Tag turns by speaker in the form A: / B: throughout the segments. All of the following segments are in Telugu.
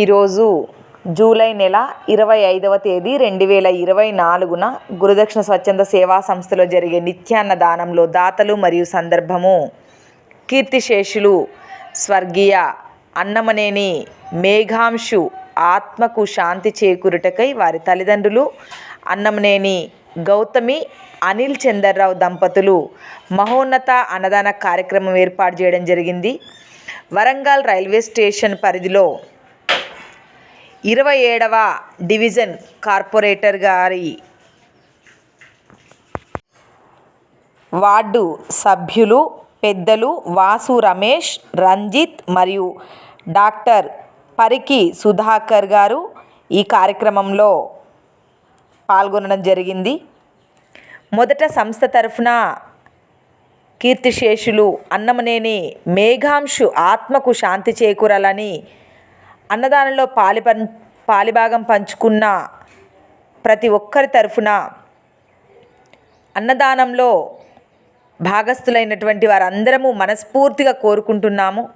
A: ఈరోజు జూలై నెల ఇరవై ఐదవ తేదీ రెండు వేల ఇరవై నాలుగున గురుదక్షిణ స్వచ్ఛంద సేవా సంస్థలో జరిగే నిత్యాన్నదానంలో దాతలు మరియు సందర్భము. కీర్తిశేషులు స్వర్గీయ అన్నమనేని మేఘాంశు ఆత్మకు శాంతి చేకూరుటకై వారి తల్లిదండ్రులు అన్నమనేని గౌతమి అనిల్ చందర్రావు దంపతులు మహోన్నత అన్నదాన కార్యక్రమం ఏర్పాటు చేయడం జరిగింది. వరంగల్ రైల్వే స్టేషన్ పరిధిలో ఇరవై ఏడవ డివిజన్ కార్పొరేటర్ గారి వార్డు సభ్యులు పెద్దలు వాసు రమేష్ రంజిత్ మరియు డాక్టర్ పరికి సుధాకర్ గారు ఈ కార్యక్రమంలో పాల్గొనడం జరిగింది. మొదట సంస్థ తరఫున కీర్తిశేషులు అన్నమనేని మేఘాంశు ఆత్మకు శాంతి చేకూరాలని అన్నదానంలో పాలి పం పాలిభాగం పంచుకున్న ప్రతి ఒక్కరి తరఫున అన్నదానంలో భాగస్థులైనటువంటి వారందరము మనస్ఫూర్తిగా కోరుకుంటున్నాము.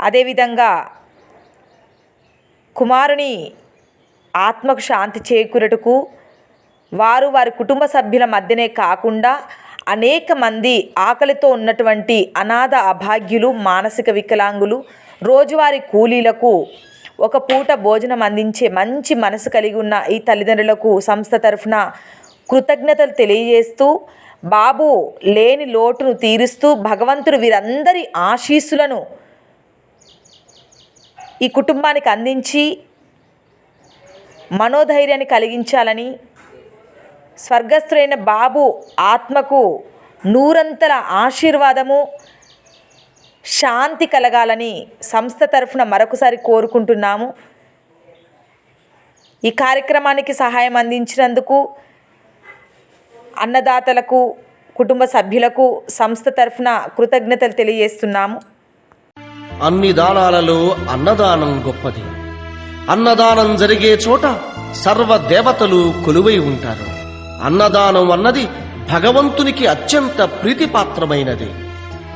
A: అదేవిధంగా కుమారుని ఆత్మకు శాంతి చేకూరటకు వారు వారి కుటుంబ సభ్యుల మధ్యనే కాకుండా అనేక మంది ఆకలితో ఉన్నటువంటి అనాథ అభాగ్యులు మానసిక వికలాంగులు రోజువారీ కూలీలకు ఒక పూట భోజనం అందించే మంచి మనసు కలిగి ఉన్న ఈ తల్లిదండ్రులకు సంస్థ తరఫున కృతజ్ఞతలు తెలియజేస్తూ బాబు లేని లోటును తీరుస్తూ భగవంతుడు వీరందరి ఆశీస్సులను ఈ కుటుంబానికి అందించి మనోధైర్యాన్ని కలిగించాలని స్వర్గస్థులైన బాబు ఆత్మకు నూరంతల ఆశీర్వాదము శాంతి కలగాలని సంస్థ తరఫున మరొకసారి కోరుకుంటున్నాము. ఈ కార్యక్రమానికి సహాయం అందించినందుకు అన్నదాతలకు కుటుంబ సభ్యులకు సంస్థ తరఫున కృతజ్ఞతలు తెలియజేస్తున్నాము.
B: అన్ని దానాలలో అన్నదానం గొప్పది. అన్నదానం జరిగే చోట సర్వ దేవతలు కొలువై ఉంటారు. అన్నదానం అన్నది భగవంతునికి అత్యంత ప్రీతిపాత్రమైనది.